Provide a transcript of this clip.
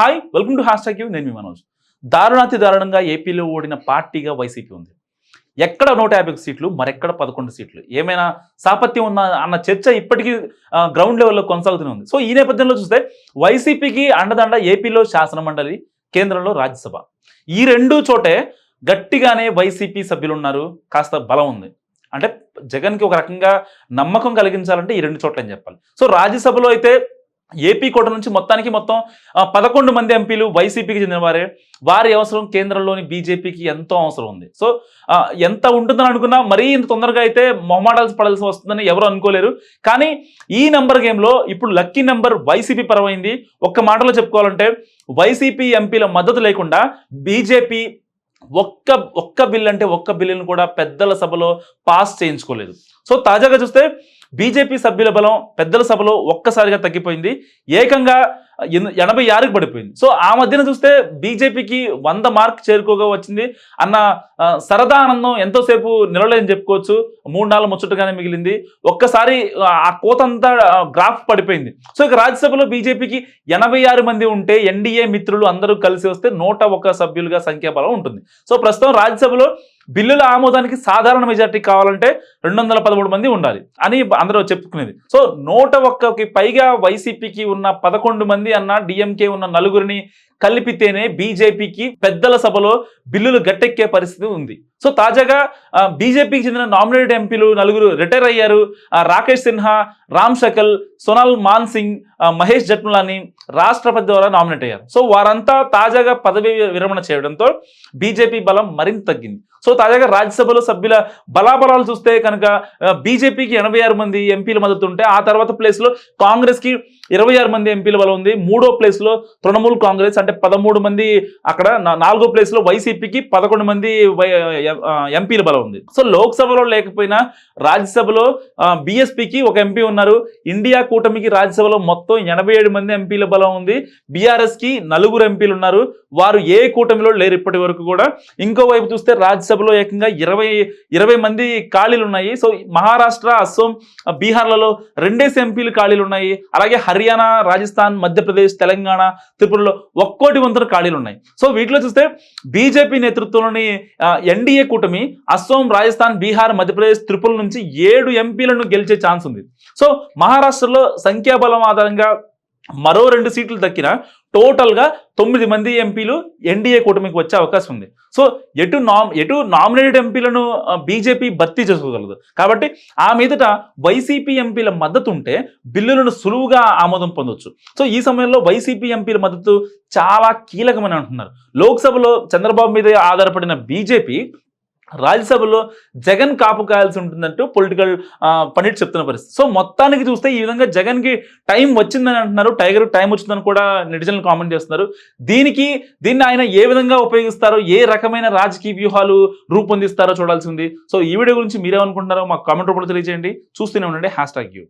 Hi welcome to hashtag నేను మీ మనోజ్. దారుణాతి దారుణంగా ఏపీలో ఓడిన పార్టీగా వైసీపీ ఉంది. ఎక్కడ నూట యాభై సీట్లు మరెక్కడ పదకొండు సీట్లు? ఏమైనా సాపత్యం ఉందా అన్న చర్చ ఇప్పటికీ గ్రౌండ్ లెవెల్లో కొనసాగుతూనే ఉంది. సో ఈ నేపథ్యంలో చూస్తే వైసీపీకి అండదండ ఏపీలో శాసన మండలి కేంద్రంలో రాజ్యసభ. ఈ రెండు చోటే గట్టిగానే వైసీపీ సభ్యులు ఉన్నారు కాస్త బలం ఉంది. అంటే జగన్కి ఒక రకంగా నమ్మకం కలిగించాలంటే ఈ రెండు చోట్ల అని చెప్పాలి. సో రాజ్యసభలో అయితే ఏపీ కోట నుంచి మొత్తానికి మొత్తం పదకొండు మంది ఎంపీలు వైసీపీకి చెందిన వారే వారి అవసరం కేంద్రంలోని బీజేపీకి ఎంతో అవసరం ఉంది. సో ఎంత ఉంటుందని అనుకున్నా మరీ ఇంత తొందరగా అయితే మొహమాడాల్సి పడాల్సి వస్తుందని ఎవరు అనుకోలేరు. కానీ ఈ నెంబర్ గేమ్లో ఇప్పుడు లక్కీ నెంబర్ వైసీపీ పరమైంది. ఒక్క మాటలో చెప్పుకోవాలంటే వైసీపీ ఎంపీల మద్దతు లేకుండా బీజేపీ ఒక్క ఒక్క బిల్ అంటే ఒక్క బిల్లును కూడా పెద్దల సభలో పాస్ చేయించుకోలేదు. సో తాజాగా చూస్తే బీజేపీ సభ్యుల బలం పెద్దల సభలో ఒక్కసారిగా తగ్గిపోయింది. ఏకంగా ఎనభై ఆరుకి పడిపోయింది. సో ఆ మధ్యన చూస్తే బీజేపీకి వంద మార్క్ చేరుకోగా వచ్చింది. అన్న సరదా ఆనందం ఎంతోసేపు నిలవలేదని చెప్పుకోవచ్చు. మూడు నాలుగు ముచ్చటగానే మిగిలింది. ఒక్కసారి ఆ, కోతంతా గ్రాఫ్ పడిపోయింది. సో ఇక రాజ్యసభలో బీజేపీకి ఎనభై ఆరు మంది ఉంటే ఎన్డీఏ మిత్రులు అందరూ కలిసి వస్తే నూట ఒక సభ్యులుగా సంఖ్యాబలం ఉంటుంది. సో ప్రస్తుతం రాజ్యసభలో బిల్లుల ఆమోదానికి సాధారణ మెజార్టీ కావాలంటే రెండు వందల పదమూడు మంది ఉండాలి అని అందరూ చెప్పుకునేది. సో నూట ఒక్కకి పైగా వైసీపీకి ఉన్న పదకొండు మంది అన్న డిఎంకే ఉన్న నలుగురిని కలిపితేనే బీజేపీకి పెద్దల సభలో బిల్లులు గట్టెక్కే పరిస్థితి ఉంది. సో తాజాగా బీజేపీకి చెందిన నామినేటెడ్ ఎంపీలు నలుగురు రిటైర్ అయ్యారు. రాకేష్ సిన్హా రామ్ షకల్ సోనాల్ మాన్ సింగ్ మహేష్ జట్మలాని రాష్ట్రపతి ద్వారా నామినేట్ అయ్యారు. సో వారంతా తాజాగా పదవి విరమణ చేయడంతో బీజేపీ బలం మరింత తగ్గింది. సో తాజాగా రాజ్యసభలో సభ్యుల బలాబలాలు చూస్తే కనుక బీజేపీకి ఎనభై ఆరు మంది ఎంపీల మద్దతు ఉంటే ఆ తర్వాత ప్లేస్లో కాంగ్రెస్కి ఇరవై ఆరు మంది ఎంపీల బలం ఉంది. మూడో ప్లేస్లో తృణమూల్ కాంగ్రెస్ అంటే పదమూడు మంది అక్కడ నాలుగో ప్లేస్లో వైసీపీకి పదకొండు మంది ఎంపీల బలం ఉంది. సో లోక్సభలో లేకపోయినా రాజ్యసభలో బీఎస్పీకి ఒక ఎంపీ ఉన్నారు. ఇండియా కూటమికి రాజ్యసభలో మొత్తం ఎనభై ఏడు మంది ఎంపీల బలం ఉంది. బీఆర్ఎస్కి నలుగురు ఎంపీలు ఉన్నారు. వారు ఏ కూటమిలో లేరు ఇప్పటి వరకు కూడా. ఇంకోవైపు చూస్తే రాజ్యసభలో ఏకంగా ఇరవై ఇరవై మంది ఖాళీలు ఉన్నాయి. సో మహారాష్ట్ర అస్సోం బీహార్లలో రెండేసి ఎంపీలు ఖాళీలు ఉన్నాయి. అలాగే హర్యానా రాజస్థాన్ మధ్యప్రదేశ్ తెలంగాణ త్రిపురలో ఒక్కోటి వంతున ఖాళీలు ఉన్నాయి. సో వీటిలో చూస్తే బీజేపీ నేతృత్వంలోని ఎన్డీఏ కూటమి అస్సోం రాజస్థాన్ బీహార్ మధ్యప్రదేశ్ త్రిపుర నుంచి ఏడు ఎంపీలను గెలిచే ఛాన్స్ ఉంది. సో మహారాష్ట్రలో సంఖ్యాబలం ఆధారంగా మరో రెండు సీట్లు దక్కిన టోటల్గా తొమ్మిది మంది ఎంపీలు ఎన్డీఏ కూటమికి వచ్చే అవకాశం ఉంది. సో ఎటు నామ్ ఎటు నామినేటెడ్ ఎంపీలను బీజేపీ భర్తీ చేసుకోగలదు. కాబట్టి ఆ మీదట వైసీపీ ఎంపీల మద్దతు ఉంటే బిల్లులను సులువుగా ఆమోదం పొందొచ్చు. సో ఈ సమయంలో వైసీపీ ఎంపీల మద్దతు చాలా కీలకమని అంటున్నారు. లోక్సభలో చంద్రబాబు మీద ఆధారపడిన బీజేపీ రాజ్యసభలో జగన్ కాపు కాయాల్సి ఉంటుందంటూ పొలిటికల్ పండిట్ చెప్తున్న పరిస్థితి. సో మొత్తానికి చూస్తే ఈ విధంగా జగన్కి టైం వచ్చిందని అంటున్నారు. టైగర్ టైం వచ్చిందని కూడా నెటిజన్లు కామెంట్ చేస్తున్నారు. దీనికి దీన్ని ఆయన ఏ విధంగా ఉపయోగిస్తారో ఏ రకమైన రాజకీయ వ్యూహాలు రూపొందిస్తారో చూడాల్సి ఉంది. సో ఈ వీడియో గురించి మీరేమనుకుంటున్నారో మాకు కామెంట్ రూపంలో తెలియజేయండి. చూస్తూనే ఉండండి. Hashtag you.